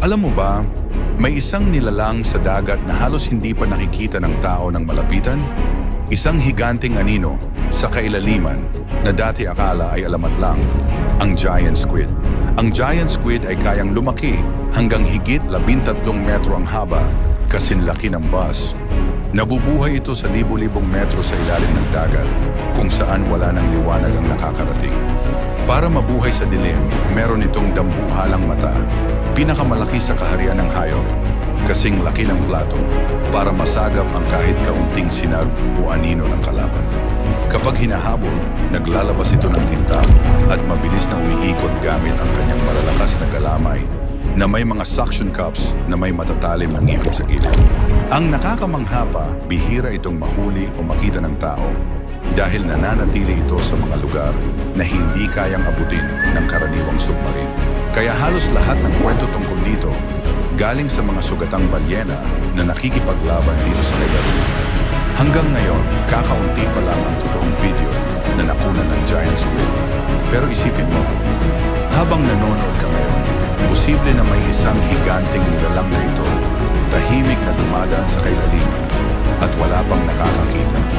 Alam mo ba, may isang nilalang sa dagat na halos hindi pa nakikita ng tao ng malapitan? Isang higanting anino sa kailaliman na dati akala ay alamat lang, ang giant squid. Ang giant squid ay kayang lumaki hanggang higit 13 metro ang haba, kasinlaki ng bus. Nabubuhay ito sa libu-libong metro sa ilalim ng dagat, kung saan wala ng liwanag ang nakakarating. Para mabuhay sa dilim, meron itong dambuhalang mata, pinakamalaki sa kaharian ng hayop, kasing laki ng plato, para masagap ang kahit kaunting sinag o anino ng kalaban. Kapag hinahabol, naglalabas ito ng tinta at mabilis na umiikot gamit ang kanyang malalakas na galamay na may mga suction cups na may matatalim na ngipin sa gilid. Ang nakakamangha pa, bihira itong mahuli o makita ng tao dahil nananatili ito sa mga lugar na hindi kayang abutin ng karaniwang submarine. Kaya halos lahat ng kwento tungkol dito galing sa mga sugatang balyena na nakikipaglaban dito sa kailalim. Hanggang ngayon, kakaunti pa lang ang totoong video na nakunan ng giant squid. Pero isipin mo, habang nanonood ka ngayon, posible na may isang higanting nilalang na ito, tahimik na dumadaan sa kailaliman at wala pang nakakakita.